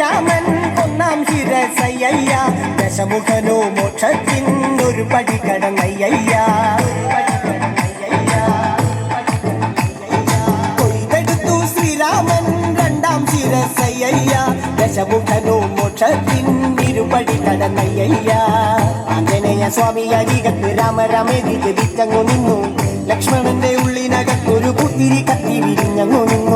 ശ്രീരാമൻ ഒന്നാം ശിരസയ്യ ദശമുഖനോ മോക്ഷത്തിൻ ഒരു പടി കടന്നയ്യ കൊയ്തെടുത്തു ശ്രീരാമൻ രണ്ടാം ശിരസയ്യ ദശമുഖനോ മോക്ഷത്തിൻ ഇരുപടി കടന്നയ്യ ആഞ്ജനേയ സ്വാമി അരികത്ത് രാമരമേതി ജപിച്ചങ്ങു നിന്നു. ലക്ഷ്മണന്റെ ഉള്ളിനകത്തൊരു പുത്തിരി കത്തി വിരിഞ്ഞങ്ങു നിന്നു.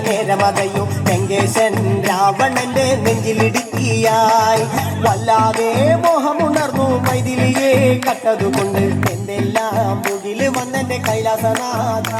നേരമതയോ വെങ്കേശൻ രാവണന്റെ നെഞ്ചിലിടുക്കിയായി. വല്ലാതെ മോഹമുണർന്നു മൈതിലിയെ കട്ടതുകൊണ്ട് എന്തെല്ലാം മുകിൽ വന്നെന്റെ കൈലാസനാഥ.